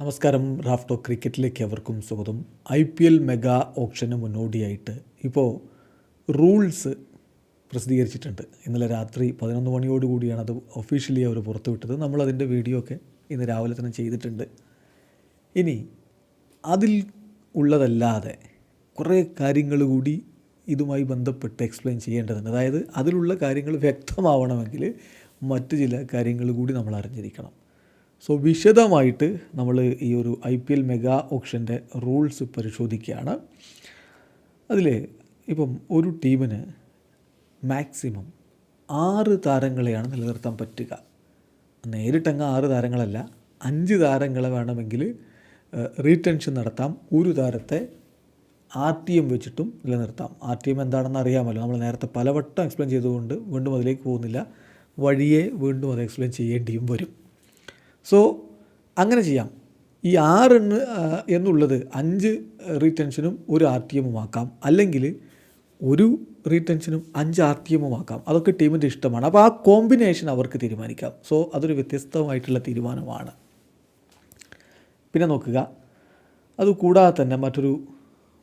നമസ്കാരം. റാഫ്റ്റോ ക്രിക്കറ്റിലേക്ക് അവർക്കും സ്വാഗതം. ഐ പി എൽ മെഗാ ഓപ്ഷന് മുന്നോടിയായിട്ട് ഇപ്പോൾ റൂൾസ് പ്രസിദ്ധീകരിച്ചിട്ടുണ്ട്. ഇന്നലെ രാത്രി പതിനൊന്ന് മണിയോടുകൂടിയാണ് അത് ഒഫീഷ്യലി അവർ പുറത്തുവിട്ടത്. നമ്മളതിന്റെ വീഡിയോ ഒക്കെ ഇന്ന് രാവിലെ തന്നെ ചെയ്തിട്ടുണ്ട്. ഇനി അതിൽ ഉള്ളതല്ലാതെ കുറേ കാര്യങ്ങൾ കൂടി ഇതുമായി ബന്ധപ്പെട്ട് എക്സ്പ്ലെയിൻ ചെയ്യേണ്ടതുണ്ട്. അതായത് അതിലുള്ള കാര്യങ്ങൾ വ്യക്തമാവണമെങ്കിൽ മറ്റ് ചില കാര്യങ്ങൾ കൂടി നമ്മൾ അറിഞ്ഞിരിക്കണം. സോ വിശദമായിട്ട് നമ്മൾ ഈ ഒരു ഐ പി എൽ മെഗാ ഓപ്ഷന്റെ റൂൾസ് പരിശോധിക്കുകയാണ്. അതിൽ ഇപ്പം ഒരു ടീമിന് മാക്സിമം ആറ് താരങ്ങളെയാണ് നിലനിർത്താൻ പറ്റുക. നേരിട്ടങ്ങ് ആറ് താരങ്ങളല്ല അഞ്ച് താരങ്ങളെ വേണമെങ്കിൽ റീടെൻഷൻ നടത്താം. ഒരു താരത്തെ ആർ ടി എം വെച്ചിട്ടും നിലനിർത്താം. ആർ ടി എം എന്താണെന്ന് അറിയാമല്ലോ. നമ്മൾ നേരത്തെ പലവട്ടം എക്സ്പ്ലെയിൻ ചെയ്തുകൊണ്ട് വീണ്ടും അതിലേക്ക് പോകുന്നില്ല. വഴിയെ വീണ്ടും അത് എക്സ്പ്ലെയിൻ ചെയ്യേണ്ടിയും വരും. സോ അങ്ങനെ ചെയ്യാം. ഈ ആറ് ആറെണ്ണ് എന്നുള്ളത് അഞ്ച് റീടെൻഷനും ഒരു ആർ ടി എമ്മും ആക്കാം. അല്ലെങ്കിൽ ഒരു റീടെൻഷനും അഞ്ച് ആർ ടി എമ്മും ആക്കാം. അതൊക്കെ ടീമിന്റെ ഇഷ്ടമാണ്. അപ്പോൾ ആ കോമ്പിനേഷൻ അവർക്ക് തീരുമാനിക്കാം. സോ അതൊരു വ്യത്യസ്തമായിട്ടുള്ള തീരുമാനമാണ്. പിന്നെ നോക്കുക. അത് കൂടാതെ തന്നെ മറ്റൊരു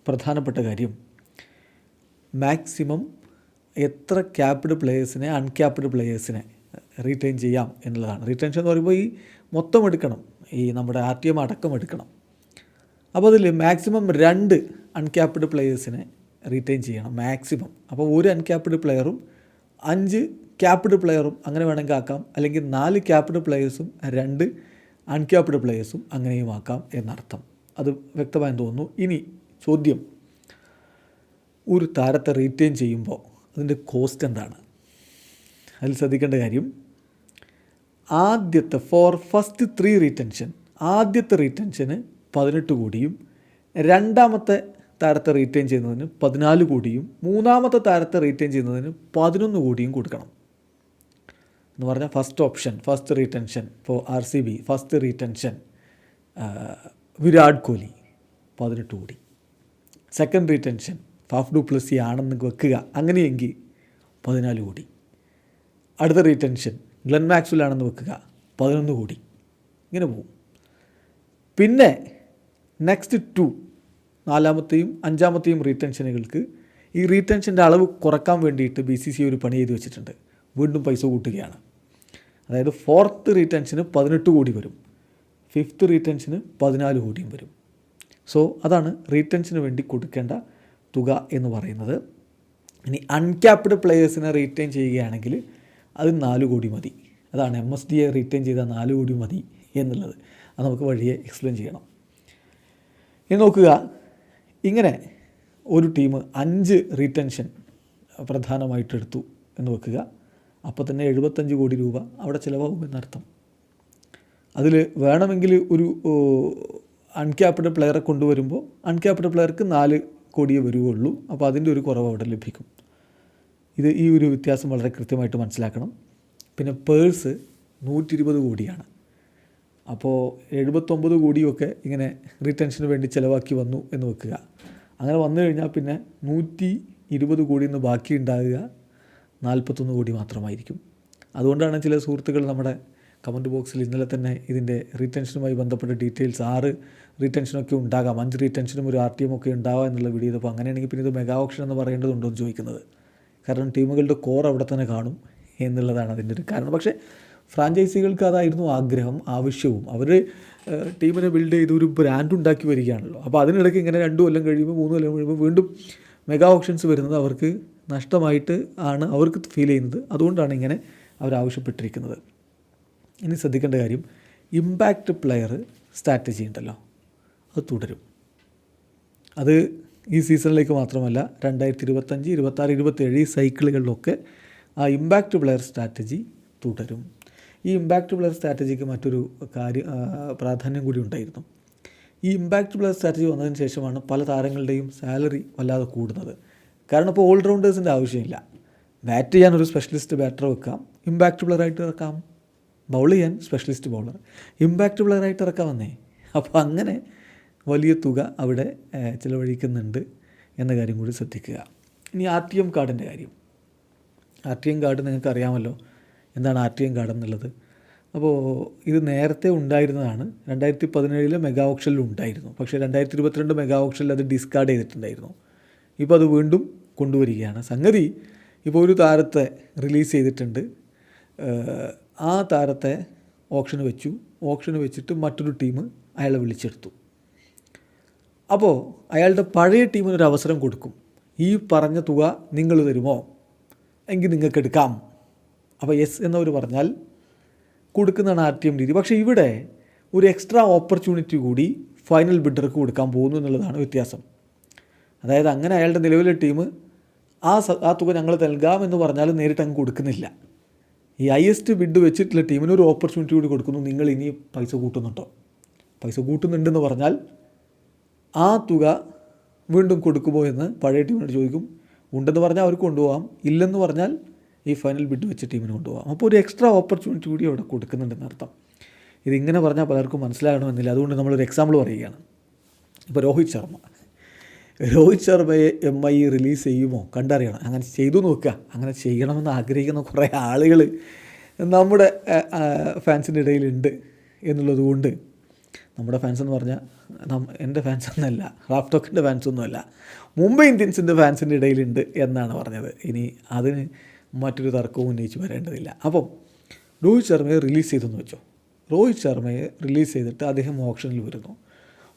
പ്രധാനപ്പെട്ട കാര്യം. മാക്സിമം എത്ര ക്യാപ്ഡ് പ്ലേയേഴ്സിനെ അൺക്യാപ്ഡ് പ്ലേയേഴ്സിനെ റീറ്റെയിൻ ചെയ്യാം എന്നുള്ളതാണ്. റീറ്റെൻഷൻ എന്ന് പറയുമ്പോൾ ഈ മൊത്തം എടുക്കണം. ഈ നമ്മുടെ ആർ ടി എം അടക്കം എടുക്കണം. അപ്പോൾ അതിൽ മാക്സിമം രണ്ട് അൺക്യാപ്ഡ് പ്ലെയേഴ്സിനെ റീറ്റെയിൻ ചെയ്യണം മാക്സിമം അപ്പോൾ ഒരു അൺക്യാപ്ഡ് പ്ലെയറും അഞ്ച് ക്യാപ്ഡ് പ്ലെയറും അങ്ങനെ വേണമെങ്കിൽ ആക്കാം. അല്ലെങ്കിൽ നാല് ക്യാപ്ഡ് പ്ലെയേഴ്സും രണ്ട് അൺക്യാപ്ഡ് പ്ലെയേഴ്സും അങ്ങനെയും ആക്കാം എന്നർത്ഥം. അത് വ്യക്തമായി തോന്നുന്നു. ഇനി ചോദ്യം. ഒരു താരത്തെ റീറ്റെയിൻ ചെയ്യുമ്പോൾ അതിന്റെ കോസ്റ്റ് എന്താണ്? അതിൽ ശ്രദ്ധിക്കേണ്ട കാര്യം ആദ്യത്തെ ഫോർ ഫസ്റ്റ് ത്രീ റീറ്റൻഷൻ ആദ്യത്തെ റീറ്റൻഷന് പതിനെട്ട് കോടിയും രണ്ടാമത്തെ താരത്തെ റീറ്റെയിൻ ചെയ്യുന്നതിന് പതിനാല് കോടിയും മൂന്നാമത്തെ താരത്തെ റീറ്റെയിൻ ചെയ്യുന്നതിന് പതിനൊന്ന് കോടിയും കൊടുക്കണം. എന്ന് പറഞ്ഞാൽ ഫസ്റ്റ് ഓപ്ഷൻ ഫസ്റ്റ് റീറ്റൻഷൻ ഇപ്പോൾ R C B first retention Virat Kohli പതിനെട്ട് കോടി. Second retention Faf du Plessis ആണെന്ന് വെക്കുക അങ്ങനെയെങ്കിൽ പതിനാല് കോടി. അടുത്ത റീടെൻഷൻ ഗ്ലെൻ മാക്സ്വെല്ലാണെന്ന് വെക്കുക. പതിനൊന്ന് കോടി. ഇങ്ങനെ പോകും. പിന്നെ നെക്സ്റ്റ് ടു നാലാമത്തെയും അഞ്ചാമത്തെയും റീടെൻഷനുകൾക്ക് ഈ റീറ്റൻഷന്റെ അളവ് കുറയ്ക്കാൻ വേണ്ടിയിട്ട് ബി സി സി ഒരു പണി ചെയ്ത് വെച്ചിട്ടുണ്ട്. വീണ്ടും പൈസ കൂട്ടുകയാണ്. അതായത് ഫോർത്ത് റീറ്റൻഷന് പതിനെട്ട് കോടി വരും. ഫിഫ്ത്ത് റീറ്റൻഷന് പതിനാല് കോടിയും വരും. സോ അതാണ് റീറ്റൻഷന് വേണ്ടി കൊടുക്കേണ്ട തുക എന്ന് പറയുന്നത്. ഇനി അൺക്യാപ്ഡ് പ്ലെയേഴ്സിനെ റീറ്റെയിൻ ചെയ്യുകയാണെങ്കിൽ അത് നാല് കോടി മതി. അതാണ് എം എസ് ഡിയെ റീറ്റെയിൻ ചെയ്താൽ നാല് കോടി മതി എന്നുള്ളത്. അത് നമുക്ക് വഴിയെ എക്സ്പ്ലെയിൻ ചെയ്യണം. ഇനി നോക്കുക. ഇങ്ങനെ ഒരു ടീം അഞ്ച് റീറ്റെൻഷൻ പ്രധാനമായിട്ട് എടുത്തു എന്ന് വെക്കുക. അപ്പോൾ തന്നെ എഴുപത്തഞ്ച് കോടി രൂപ അവിടെ ചിലവാകും എന്നർത്ഥം. അതിൽ വേണമെങ്കിൽ ഒരു അൺക്യാപ്ഡ് പ്ലെയറെ കൊണ്ടുവരുമ്പോൾ അൺക്യാപ്ഡ് പ്ലെയർക്ക് നാല് കോടിയേ വരികയുള്ളൂ. അപ്പോൾ അതിന്റെ ഒരു കുറവ് അവിടെ ലഭിക്കും. ഇത് ഈ ഒരു വ്യത്യാസം വളരെ കൃത്യമായിട്ട് മനസ്സിലാക്കണം. പിന്നെ പേഴ്സ് നൂറ്റി ഇരുപത് കോടിയാണ്. അപ്പോൾ എഴുപത്തൊമ്പത് കോടിയൊക്കെ ഇങ്ങനെ റിട്ടൻഷന് വേണ്ടി ചിലവാക്കി വന്നു എന്ന് വെക്കുക. അങ്ങനെ വന്നു കഴിഞ്ഞാൽ പിന്നെ നൂറ്റി ഇരുപത് കോടി നിന്ന് ബാക്കി ഉണ്ടാകുക നാൽപ്പത്തൊന്ന് കോടി മാത്രമായിരിക്കും. അതുകൊണ്ടാണ് ചില സുഹൃത്തുക്കൾ നമ്മുടെ കമന്റ് ബോക്സിൽ ഇന്നലെ തന്നെ ഇതിന്റെ റീടെൻഷനുമായി ബന്ധപ്പെട്ട ഡീറ്റെയിൽസ് ആറ് റീടെൻഷനൊക്കെ ഉണ്ടാകാം. അഞ്ച് റീടെൻഷനും ഒരു ആർ ടി എം ഒക്കെ ഉണ്ടാവാം എന്നുള്ള വീഡിയോ അപ്പോൾ അങ്ങനെയാണെങ്കിൽ പിന്നെ ഇത് മെഗാ ഓപ്ഷൻ എന്ന് പറയേണ്ടതുണ്ടോ എന്ന് ചോദിക്കുന്നത്. കാരണം ടീമുകളുടെ കോർ അവിടെ തന്നെ കാണും എന്നുള്ളതാണ് അതിന്റെ ഒരു കാരണം. പക്ഷേ ഫ്രാഞ്ചൈസികൾക്ക് അതായിരുന്നു ആഗ്രഹം ആവശ്യവും. അവർ ടീമിനെ ബിൽഡ് ചെയ്ത് ഒരു ബ്രാൻഡ് ഉണ്ടാക്കി വരികയാണല്ലോ. അപ്പോൾ അതിനിടയ്ക്ക് ഇങ്ങനെ രണ്ട് കൊല്ലം കഴിയുമ്പോൾ മൂന്ന് കൊല്ലം കഴിയുമ്പോൾ വീണ്ടും മെഗാ ഓപ്ഷൻസ് വരുന്നത് അവർക്ക് നഷ്ടമായിട്ട് ആണ് അവർക്ക് ഫീൽ ചെയ്യുന്നത്. അതുകൊണ്ടാണ് ഇങ്ങനെ അവർ ആവശ്യപ്പെട്ടിരിക്കുന്നത്. ഇനി ശ്രദ്ധിക്കേണ്ട കാര്യം ഇമ്പാക്റ്റ് പ്ലെയർ സ്ട്രാറ്റജി ഉണ്ടല്ലോ. അത് തുടരും. അത് ഈ സീസണിലേക്ക് മാത്രമല്ല രണ്ടായിരത്തി ഇരുപത്തഞ്ച് ഇരുപത്താറ് ഇരുപത്തേഴ് ഈ സൈക്കിളുകളിലൊക്കെ ആ ഇമ്പാക്റ്റ് പ്ലെയർ സ്ട്രാറ്റജി തുടരും. ഈ ഇമ്പാക്റ്റ് പ്ലെയർ സ്ട്രാറ്റജിക്ക് മറ്റൊരു കാര്യം പ്രാധാന്യം കൂടി ഉണ്ടായിരുന്നു. ഈ ഇമ്പാക്റ്റ് പ്ലെയർ സ്ട്രാറ്റജി വന്നതിന് ശേഷമാണ് പല താരങ്ങളുടെയും സാലറി വല്ലാതെ കൂടുന്നത്. കാരണം ഇപ്പോൾ ഓൾറൗണ്ടേഴ്സിന്റെ ആവശ്യമില്ല. ബാറ്റ് ചെയ്യാൻ ഒരു സ്പെഷ്യലിസ്റ്റ് ബാറ്റർ വെക്കാം ഇമ്പാക്റ്റ് പ്ലെയറായിട്ട് ഇറക്കാം ബൗൾ ചെയ്യാൻ സ്പെഷ്യലിസ്റ്റ് ബൗളർ. ഇമ്പാക്റ്റ് ഇറക്കാം വന്നേ അപ്പോൾ അങ്ങനെ വലിയ തുക അവിടെ ചിലവഴിക്കുന്നുണ്ട് എന്ന കാര്യം കൂടി ശ്രദ്ധിക്കുക. ഇനി ആർ ടി എം കാർഡിന്റെ കാര്യം. ആർ ടി എം കാർഡ് നിങ്ങൾക്ക് അറിയാമല്ലോ. എന്താണ് ആർ ടി എം കാർഡ് എന്നുള്ളത്? അപ്പോൾ ഇത് നേരത്തെ ഉണ്ടായിരുന്നതാണ്. രണ്ടായിരത്തി പതിനേഴിലെ മെഗാ ഓപ്ഷനിൽ ഉണ്ടായിരുന്നു. പക്ഷേ രണ്ടായിരത്തി ഇരുപത്തിരണ്ട് മെഗാ ഓപ്ഷനിൽ അത് ഡിസ്കാർഡ് ചെയ്തിട്ടുണ്ടായിരുന്നു. ഇപ്പോൾ അത് വീണ്ടും കൊണ്ടുവരികയാണ്. സംഗതി ഇപ്പോൾ ഒരു താരത്തെ റിലീസ് ചെയ്തിട്ടുണ്ട്. ആ താരത്തെ ഓപ്ഷന് വെച്ചു. ഓപ്ഷന് വെച്ചിട്ട് മറ്റൊരു ടീം അയാളെ വിളിച്ചെടുത്തു. അപ്പോൾ അയാളുടെ പഴയ ടീമിന് ഒരു അവസരം കൊടുക്കും. ഈ പറഞ്ഞ തുക നിങ്ങൾ തരുമോ? എങ്കിൽ നിങ്ങൾക്ക് എടുക്കാം. അപ്പോൾ യെസ് എന്നവർ പറഞ്ഞാൽ കൊടുക്കുന്നതാണ് ആർ ടി എം രീതി. പക്ഷേ ഇവിടെ ഒരു എക്സ്ട്രാ ഓപ്പർച്യൂണിറ്റി കൂടി ഫൈനൽ ബിഡർക്ക് കൊടുക്കാൻ പോകുന്നു എന്നുള്ളതാണ് വ്യത്യാസം. അതായത് അങ്ങനെ അയാളുടെ നിലവിലെ ടീം ആ ആ തുക ഞങ്ങൾ നൽകാം എന്ന് പറഞ്ഞാൽ നേരിട്ട് അങ്ങ് കൊടുക്കുന്നില്ല. ഈ ഹയസ്റ്റ് ബിഡ് വെച്ചിട്ടുള്ള ടീമിന് ഒരു ഓപ്പർച്യൂണിറ്റി കൂടി കൊടുക്കുന്നു. നിങ്ങൾ ഇനി പൈസ കൂട്ടുന്നുണ്ടോ? പൈസ കൂട്ടുന്നുണ്ടെന്ന് പറഞ്ഞാൽ ആ തുക വീണ്ടും കൊടുക്കുമോ എന്ന് പഴയ ടീമിനോട് ചോദിക്കും. ഉണ്ടെന്ന് പറഞ്ഞാൽ അവർക്ക് കൊണ്ടുപോകാം ഇല്ലെന്ന് പറഞ്ഞാൽ ഈ ഫൈനൽ ബിഡ് വെച്ച ടീമിന് കൊണ്ടുപോകാം അപ്പോൾ ഒരു എക്സ്ട്രാ ഓപ്പർച്യൂണിറ്റി കൂടി അവിടെ കൊടുക്കുന്നുണ്ടെന്ന് അർത്ഥം. ഇതിങ്ങനെ പറഞ്ഞാൽ പലർക്കും മനസ്സിലാകണമെന്നില്ല. അതുകൊണ്ട് നമ്മളൊരു എക്സാമ്പിൾ പറയുകയാണ്. ഇപ്പോൾ രോഹിത് ശർമ്മ. രോഹിത് ശർമ്മയെ എം ഐ റിലീസ് ചെയ്യുമോ? കണ്ടറിയണം. അങ്ങനെ ചെയ്തു നോക്കുക. അങ്ങനെ ചെയ്യണമെന്ന് ആഗ്രഹിക്കുന്ന കുറേ ആളുകൾ നമ്മുടെ ഫാൻസിന്റെ ഇടയിലുണ്ട് എന്നുള്ളത് കൊണ്ട് നമ്മുടെ ഫാൻസ് എന്ന് പറഞ്ഞാൽ എന്റെ ഫാൻസ് എന്നല്ല ടോക്കിന്റെ ഫാൻസ് ഒന്നുമല്ല മുംബൈ ഇന്ത്യൻസിന്റെ ഫാൻസിന്റെ ഇടയിലുണ്ട് എന്നാണ് പറഞ്ഞത്. ഇനി അതിന് മറ്റൊരു തർക്കവും ഉന്നയിച്ച് വരേണ്ടതില്ല. അപ്പം രോഹിത് ശർമ്മയെ റിലീസ് ചെയ്തെന്ന് വെച്ചോ. രോഹിത് ശർമ്മയെ റിലീസ് ചെയ്തിട്ട് അദ്ദേഹം ഓപ്ഷനിൽ വരുന്നു.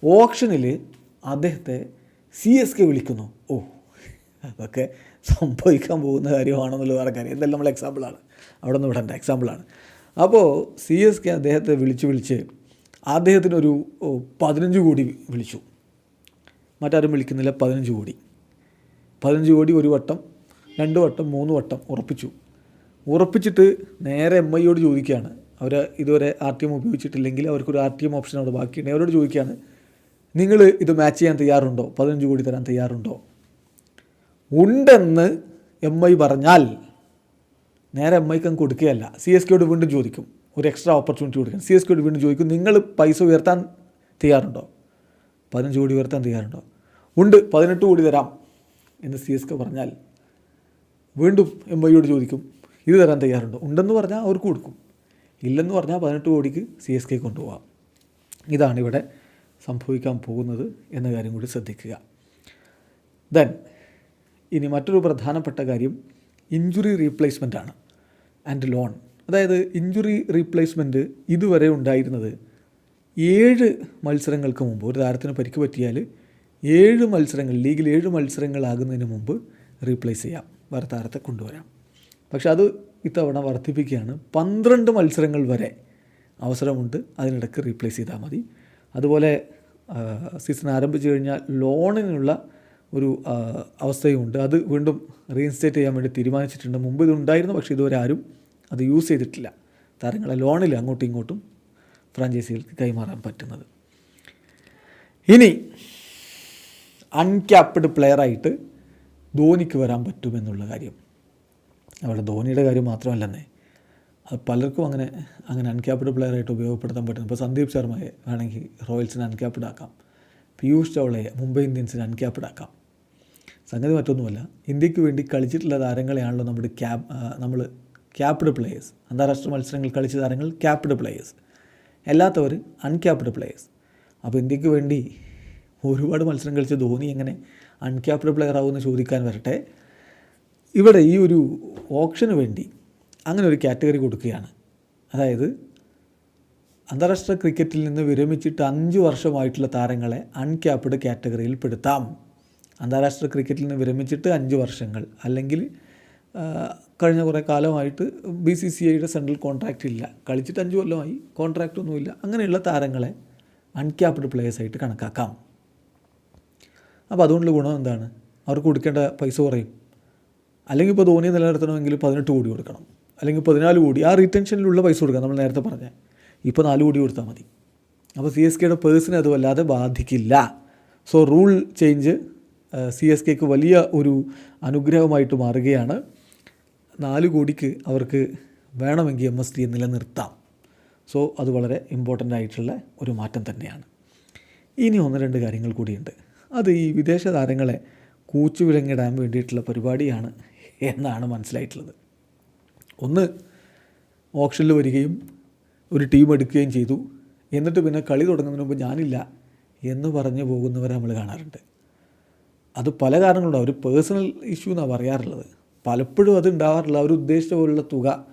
ഓപ്ഷനിൽ അദ്ദേഹത്തെ സി എസ് കെ വിളിക്കുന്നു. ഓ അതൊക്കെ സംഭവിക്കാൻ പോകുന്ന കാര്യമാണെന്നുള്ള വേറെ കാര്യം. എന്തെല്ലാം നമ്മൾ എക്സാമ്പിളാണ് അവിടെ നിന്ന് വിടേണ്ട എക്സാമ്പിളാണ് അപ്പോൾ സി എസ് കെ അദ്ദേഹത്തെ വിളിച്ച് വിളിച്ച് അദ്ദേഹത്തിനൊരു പതിനഞ്ച് കോടി വിളിച്ചു. മറ്റാരും വിളിക്കുന്നില്ല പതിനഞ്ച് കോടി. പതിനഞ്ച് കോടി ഒരു വട്ടം രണ്ട് വട്ടം മൂന്ന് വട്ടം ഉറപ്പിച്ചു. ഉറപ്പിച്ചിട്ട് നേരെ എം ഐയോട് ചോദിക്കുകയാണ്. അവർ ഇതുവരെ ആർ ടി എം ഉപയോഗിച്ചിട്ടില്ലെങ്കിൽ അവർക്കൊരു ആർ ടി എം ഓപ്ഷൻ അവിടെ ബാക്കിയുണ്ട്. അവരോട് ചോദിക്കുകയാണ് നിങ്ങൾ ഇത് മാച്ച് ചെയ്യാൻ തയ്യാറുണ്ടോ? പതിനഞ്ച് കോടി തരാൻ തയ്യാറുണ്ടോ? ഉണ്ടെന്ന് എം ഐ പറഞ്ഞാൽ നേരെ എം ഐക്ക് കൊടുക്കുകയല്ല. സി എസ് കെയോട് വീണ്ടും ചോദിക്കും. ഒരു എക്സ്ട്രാ ഓപ്പർച്യൂണിറ്റി കൊടുക്കാൻ. സി എസ് കെയോട് വീണ്ടും ചോദിക്കും നിങ്ങൾ പൈസ ഉയർത്താൻ തയ്യാറുണ്ടോ? പതിനഞ്ച് കോടി ഉയർത്താൻ തയ്യാറുണ്ടോ? ഉണ്ട് പതിനെട്ട് കോടി തരാം. എന്ന് സി എസ് കെ പറഞ്ഞാൽ വീണ്ടും എം ഐയോട് ചോദിക്കും ഇത് തരാൻ തയ്യാറുണ്ടോ? ഉണ്ടെന്ന് പറഞ്ഞാൽ അവർക്ക് കൊടുക്കും. ഇല്ലെന്ന് പറഞ്ഞാൽ പതിനെട്ട് കോടിക്ക് സി എസ് കെ കൊണ്ടുപോകാം ഇതാണ് ഇവിടെ സംഭവിക്കാൻ പോകുന്നത് എന്ന കാര്യം കൂടി ശ്രദ്ധിക്കുക. ദെൻ ഇനി മറ്റൊരു പ്രധാനപ്പെട്ട കാര്യം ഇഞ്ചുറി റീപ്ലേസ്മെന്റ് ആണ് ആൻഡ് ലോൺ അതായത് ഇഞ്ചുറി റീപ്ലേസ്മെന്റ് ഇതുവരെ ഉണ്ടായിരുന്നത് ഏഴ് മത്സരങ്ങൾക്ക് മുമ്പ് ഒരു താരത്തിന് പരിക്ക് പറ്റിയാൽ ഏഴ് മത്സരങ്ങൾ ലീഗിൽ ഏഴ് മത്സരങ്ങളാകുന്നതിന് മുമ്പ് റീപ്ലേസ് ചെയ്യാം വേറെ താരത്തെ കൊണ്ടുവരാം. പക്ഷെ അത് ഇത്തവണ വർദ്ധിപ്പിക്കുകയാണ്. പന്ത്രണ്ട് മത്സരങ്ങൾ വരെ അവസരമുണ്ട് അതിനിടയ്ക്ക് റീപ്ലേസ് ചെയ്താൽ മതി. അതുപോലെ സീസൺ ആരംഭിച്ചു കഴിഞ്ഞാൽ ലോണിനുള്ള ഒരു അവസ്ഥയുമുണ്ട്. അത് വീണ്ടും റീഇൻസ്റ്റേറ്റ് ചെയ്യാൻ വേണ്ടി തീരുമാനിച്ചിട്ടുണ്ട്. മുമ്പ് ഇതുണ്ടായിരുന്നു പക്ഷേ ഇതുവരെ ആരും അത് യൂസ് ചെയ്തിട്ടില്ല. താരങ്ങളെ ലോണിൽ അങ്ങോട്ടും ഇങ്ങോട്ടും ഫ്രാഞ്ചൈസികൾക്ക് കൈമാറാൻ പറ്റുന്നത്. ഇനി അൺക്യാപ്ഡ് പ്ലെയറായിട്ട് ധോനിക്ക് വരാൻ പറ്റുമെന്നുള്ള കാര്യം. അവിടെ ധോനിയുടെ കാര്യം മാത്രമല്ലെന്നേ. അത് പലർക്കും അങ്ങനെ അങ്ങനെ അൺക്യാപ്ഡ് പ്ലെയറായിട്ട് ഉപയോഗപ്പെടുത്താൻ പറ്റും. ഇപ്പോൾ സന്ദീപ് ശർമ്മയെ വേണമെങ്കിൽ റോയൽസിന് അൺക്യാപ്ഡ് ആക്കാം. പീയൂഷ് ചൗളയെ മുംബൈ ഇന്ത്യൻസിന് അൺക്യാപ്ഡ് ആക്കാം. സംഗതി മറ്റൊന്നുമല്ല. ഇന്ത്യയ്ക്ക് വേണ്ടി കളിച്ചിട്ടുള്ള താരങ്ങളെയാണല്ലോ നമ്മുടെ ക്യാബ് നമ്മൾ ക്യാപ്ഡ് പ്ലേയേഴ്സ് അന്താരാഷ്ട്ര മത്സരങ്ങൾ കളിച്ച താരങ്ങൾ ക്യാപ്ഡ് പ്ലേയേഴ്സ് അല്ലാത്തവർ അൺക്യാപ്ഡ് പ്ലേയേഴ്സ് അപ്പോൾ ഇന്ത്യയ്ക്ക് വേണ്ടി ഒരുപാട് മത്സരം കളിച്ച ധോനി എങ്ങനെ അൺക്യാപ്ഡ് പ്ലെയർ ആവുമെന്ന് ചോദിക്കാൻ വരട്ടെ. ഇവിടെ ഈ ഒരു ഓപ്ഷന് വേണ്ടി അങ്ങനെ ഒരു കാറ്റഗറി കൊടുക്കുകയാണ്. അതായത് അന്താരാഷ്ട്ര ക്രിക്കറ്റിൽ നിന്ന് വിരമിച്ചിട്ട് അഞ്ച് വർഷമായിട്ടുള്ള താരങ്ങളെ അൺക്യാപ്ഡ് കാറ്റഗറിയിൽ പെടുത്താം. അന്താരാഷ്ട്ര ക്രിക്കറ്റിൽ നിന്ന് വിരമിച്ചിട്ട് അഞ്ച് വർഷങ്ങൾ അല്ലെങ്കിൽ കഴിഞ്ഞ കുറേ കാലമായിട്ട് ബി സി സി ഐയുടെ സെൻട്രൽ കോൺട്രാക്റ്റ് ഇല്ല. കളിച്ചിട്ട് അഞ്ച് കൊല്ലമായി. കോൺട്രാക്റ്റ് ഒന്നുമില്ല. അങ്ങനെയുള്ള താരങ്ങളെ അൺക്യാപ്ഡ് പ്ലേയേഴ്സായിട്ട് കണക്കാക്കാം. അപ്പോൾ അതുകൊണ്ടുള്ള ഗുണം എന്താണ്? അവർക്ക് കൊടുക്കേണ്ട പൈസ കുറയും. അല്ലെങ്കിൽ ഇപ്പോൾ ധോനിയെ നിലനിർത്തണമെങ്കിൽ പതിനെട്ട് കോടി കൊടുക്കണം. അല്ലെങ്കിൽ പതിനാല് കോടി. ആ റീറ്റൻഷനിലുള്ള പൈസ കൊടുക്കാം. നമ്മൾ നേരത്തെ പറഞ്ഞ. ഇപ്പോൾ നാല് കോടി കൊടുത്താൽ മതി. അപ്പോൾ സി എസ് കെയുടെ പേഴ്സിനെ അത് വല്ലാതെ ബാധിക്കില്ല. So rule change C S കെക്ക് വലിയ ഒരു അനുഗ്രഹമായിട്ട് മാറുകയാണ്. നാല് കോടിക്ക് അവർക്ക് വേണമെങ്കിൽ എം എസ് ടിയെ നിലനിർത്താം. സോ അത് വളരെ ഇമ്പോർട്ടന്റ് ആയിട്ടുള്ള ഒരു മാറ്റം തന്നെയാണ്. ഇനി ഒന്ന് രണ്ട് കാര്യങ്ങൾ കൂടിയുണ്ട്. അത് ഈ വിദേശ താരങ്ങളെ കൂച്ചുവിലങ്ങിടാൻ വേണ്ടിയിട്ടുള്ള പരിപാടിയാണ് എന്നാണ് മനസ്സിലായിട്ടുള്ളത്. ഒന്ന് ഓപ്ഷനിൽ വരികയും ഒരു ടീം എടുക്കുകയും ചെയ്തു. എന്നിട്ട് പിന്നെ കളി തുടങ്ങുന്നതിന് മുമ്പ് ഞാനില്ല എന്ന് പറഞ്ഞു പോകുന്നവരെ നമ്മൾ കാണാറുണ്ട്. അത് പല കാരണങ്ങളുണ്ടാവും. ഒരു പേഴ്സണൽ ഇഷ്യൂ എന്നാണ് പറയാറുള്ളത്. പലപ്പോഴും അത് ഉണ്ടാവാറില്ല. അവർ ഉദ്ദേശിച്ച പോലുള്ള തുക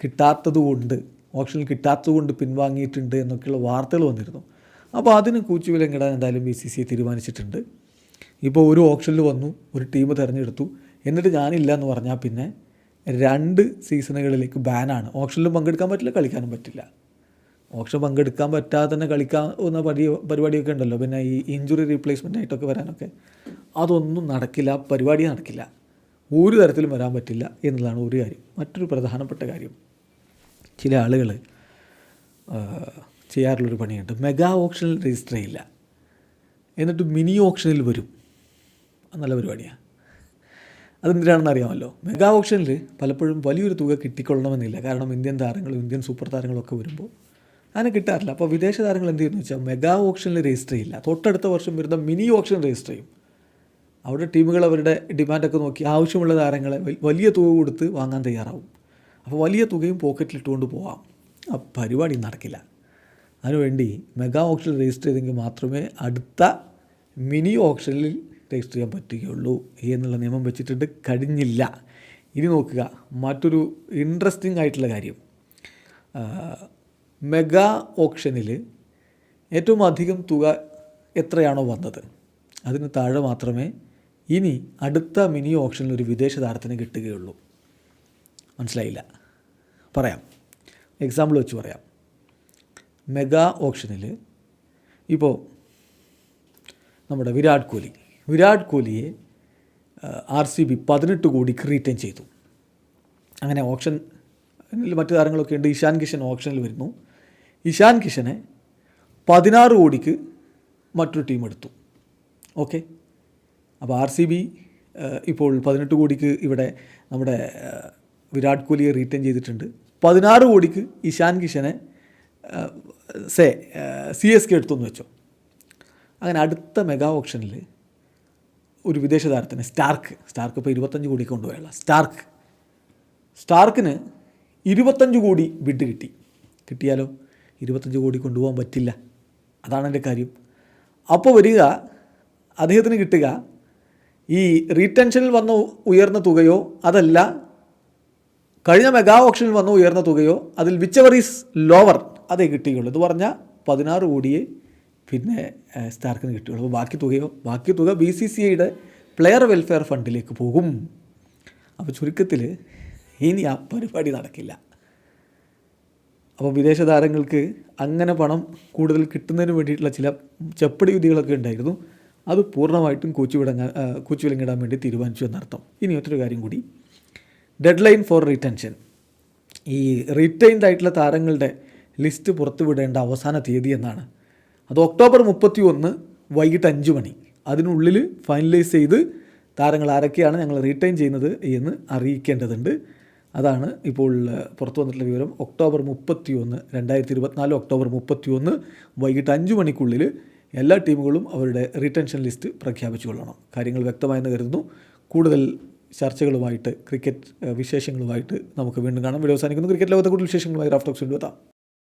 കിട്ടാത്തത് കൊണ്ട് ഓപ്ഷനിൽ കിട്ടാത്തത് കൊണ്ട് പിൻവാങ്ങിയിട്ടുണ്ട് എന്നൊക്കെയുള്ള വാർത്തകൾ വന്നിരുന്നു. അപ്പോൾ അതിന് കൂച്ചുവിലങ്ങിടാൻ എന്തായാലും ബി സി സി തീരുമാനിച്ചിട്ടുണ്ട്. ഇപ്പോൾ ഒരു ഓപ്ഷനിൽ വന്നു ഒരു ടീം തിരഞ്ഞെടുത്തു. എന്നിട്ട് ഞാനില്ല എന്ന് പറഞ്ഞാൽ പിന്നെ രണ്ട് സീസണുകളിലേക്ക് ബാനാണ് ഓപ്ഷനിലും പങ്കെടുക്കാൻ പറ്റില്ല കളിക്കാനും പറ്റില്ല. ഓപ്ഷൻ പങ്കെടുക്കാൻ പറ്റാതെ തന്നെ കളിക്കാവുന്ന പരി പരിപാടിയൊക്കെ ഉണ്ടല്ലോ. പിന്നെ ഈ ഇഞ്ചുറി റീപ്ലേസ്മെന്റ് ആയിട്ടൊക്കെ വരാനൊക്കെ. അതൊന്നും നടക്കില്ല പരിപാടി നടക്കില്ല. ഒരു തരത്തിലും വരാൻ പറ്റില്ല എന്നുള്ളതാണ് ഒരു കാര്യം. മറ്റൊരു പ്രധാനപ്പെട്ട കാര്യം ചില ആളുകൾ ചെയ്യാറുള്ളൊരു പണിയുണ്ട്. മെഗാ ഓപ്ഷനിൽ രജിസ്റ്റർ ചെയ്യില്ല. എന്നിട്ട് മിനി ഓപ്ഷനിൽ വരും. നല്ല പരിപാടിയാണ് അതെന്തിനാണെന്ന് അറിയാമല്ലോ? മെഗാ ഓപ്ഷനിൽ പലപ്പോഴും വലിയൊരു തുക കിട്ടിക്കൊള്ളണമെന്നില്ല. കാരണം ഇന്ത്യൻ താരങ്ങളും ഇന്ത്യൻ സൂപ്പർ താരങ്ങളൊക്കെ വരുമ്പോൾ അങ്ങനെ കിട്ടാറില്ല. അപ്പോൾ വിദേശ താരങ്ങൾ എന്ത് ചെയ്യുന്നു വെച്ചാൽ മെഗാ ഓപ്ഷനിൽ രജിസ്റ്റർ ചെയ്യില്ല. തൊട്ടടുത്ത വർഷം വരുന്ന മിനി ഓപ്ഷൻ രജിസ്റ്റർ ചെയ്യും. അവിടെ ടീമുകൾ അവരുടെ ഡിമാൻഡൊക്കെ നോക്കി ആവശ്യമുള്ള താരങ്ങളെ വലിയ തുക കൊടുത്ത് വാങ്ങാൻ തയ്യാറാവും. അപ്പോൾ വലിയ തുകയും പോക്കറ്റിലിട്ടുകൊണ്ട് പോവാം. ആ പരിപാടി നടക്കില്ല. അതിനുവേണ്ടി മെഗാ ഓപ്ഷൻ രജിസ്റ്റർ ചെയ്തെങ്കിൽ മാത്രമേ അടുത്ത മിനി ഓപ്ഷനിൽ രജിസ്റ്റർ ചെയ്യാൻ പറ്റുകയുള്ളൂ എന്നുള്ള നിയമം വെച്ചിട്ടുണ്ട്. കഴിഞ്ഞില്ല. ഇനി നോക്കുക. മറ്റൊരു ഇൻട്രസ്റ്റിംഗ് ആയിട്ടുള്ള കാര്യം. മെഗാ ഓപ്ഷനിൽ ഏറ്റവും അധികം തുക എത്രയാണോ വന്നത്? അതിന് താഴെ മാത്രമേ ഇനി അടുത്ത മിനി ഓപ്ഷനിൽ ഒരു വിദേശ താരത്തിന് കിട്ടുകയുള്ളൂ. മനസ്സിലായില്ല? പറയാം. എക്സാമ്പിൾ വെച്ച് പറയാം. മെഗാ ഓപ്ഷനിൽ ഇപ്പോൾ നമ്മുടെ വിരാട് കോഹ്ലി വിരാട് കോഹ്ലിയെ ആർ സി ബി പതിനെട്ട് കോടിക്ക് റീറ്റെയിൻ ചെയ്തു. അങ്ങനെ ഓപ്ഷൻ മറ്റു താരങ്ങളൊക്കെ ഉണ്ട്. ഇഷാൻ കിഷൻ ഓപ്ഷനിൽ വരുന്നു. ഇഷാൻ കിഷനെ പതിനാറ് കോടിക്ക് മറ്റൊരു ടീം എടുത്തു. ഓക്കെ? അപ്പോൾ ആർ സി ബി ഇപ്പോൾ പതിനെട്ട് കോടിക്ക് ഇവിടെ നമ്മുടെ വിരാട് കോഹ്ലിയെ റീറ്റെയിൻ ചെയ്തിട്ടുണ്ട്. പതിനാറ് കോടിക്ക് ഇഷാൻ കിഷനെ സേ സി എസ് കെ എടുത്തു എന്ന് വെച്ചോ. അങ്ങനെ അടുത്ത മെഗാ ഓപ്ഷനിൽ ഒരു വിദേശ താരത്തിന് സ്റ്റാർക്ക്. സ്റ്റാർക്ക് ഇപ്പോൾ ഇരുപത്തഞ്ച് കോടി കൊണ്ടുപോയുള്ള സ്റ്റാർക്ക്. സ്റ്റാർക്കിന് ഇരുപത്തഞ്ച് കോടി ബിഡ് കിട്ടി. കിട്ടിയാലോ? ഇരുപത്തഞ്ച് കോടി കൊണ്ടുപോകാൻ പറ്റില്ല. അതാണ് എന്റെ കാര്യം. അപ്പോൾ വരിക അദ്ദേഹത്തിന് കിട്ടുക ഈ റീടെൻഷനിൽ വന്ന ഉയർന്ന തുകയോ അതല്ല കഴിഞ്ഞ മെഗാ ഓപ്ഷനിൽ വന്ന ഉയർന്ന തുകയോ അതിൽ വിച്ചവർ ഈസ് ലോവർ അതേ കിട്ടുകയുള്ളൂ എന്ന് പറഞ്ഞാൽ പതിനാറ് കോടിയെ പിന്നെ സ്റ്റാർക്കിന് കിട്ടുകയുള്ളൂ അപ്പോൾ ബാക്കി തുകയോ ബാക്കി തുക ബി സി സി ഐയുടെ പ്ലെയർ വെൽഫെയർ ഫണ്ടിലേക്ക് പോകും. അപ്പോൾ ചുരുക്കത്തിൽ ഇനി ആ പരിപാടി നടക്കില്ല. അപ്പോൾ വിദേശ താരങ്ങൾക്ക് അങ്ങനെ പണം കൂടുതൽ കിട്ടുന്നതിന് വേണ്ടിയിട്ടുള്ള ചില ചെപ്പടി വിധികളൊക്കെ ഉണ്ടായിരുന്നു. അത് പൂർണമായിട്ടും കൂച്ചുവിടങ്ങാൻ കൂച്ചുവിലങ്ങിടാൻ വേണ്ടി തീരുമാനിച്ചു എന്നർത്ഥം. ഇനി മറ്റൊരു കാര്യം കൂടി. ഡെഡ് ലൈൻ ഫോർ റീറ്റൻഷൻ ഈ റീറ്റൈൻഡ് ആയിട്ടുള്ള താരങ്ങളുടെ ലിസ്റ്റ് പുറത്തുവിടേണ്ട അവസാന തീയതി എന്നാണ്. അത് ഒക്ടോബർ മുപ്പത്തി ഒന്ന് വൈകിട്ട് അഞ്ച് മണി. അതിനുള്ളിൽ ഫൈനലൈസ് ചെയ്ത് താരങ്ങൾ ആരൊക്കെയാണ് ഞങ്ങൾ റീറ്റൈൻ ചെയ്യുന്നത് എന്ന് അറിയിക്കേണ്ടതുണ്ട്. അതാണ് ഇപ്പോൾ പുറത്തു വന്നിട്ടുള്ള വിവരം. ഒക്ടോബർ മുപ്പത്തി ഒന്ന് രണ്ടായിരത്തി ഇരുപത്തിനാല് ഒക്ടോബർ മുപ്പത്തി ഒന്ന് വൈകിട്ട് അഞ്ച് മണിക്കുള്ളിൽ എല്ലാ ടീമുകളും അവരുടെ റിട്ടൻഷൻ ലിസ്റ്റ് പ്രഖ്യാപിച്ചു കൊള്ളണം. കാര്യങ്ങൾ വ്യക്തമായെന്ന് കരുതുന്നു. കൂടുതൽ ചർച്ചകളുമായിട്ട് ക്രിക്കറ്റ് വിശേഷങ്ങളുമായിട്ട് നമുക്ക് വീണ്ടും കാണാം. വീഡിയോ അവസാനിക്കുന്നു. ക്രിക്കറ്റ് ലോകത്തെ കൂടുതൽ വിശേഷങ്ങളുമായി റാഫ്റ്റോക്സ് കൊണ്ടുവെത്താം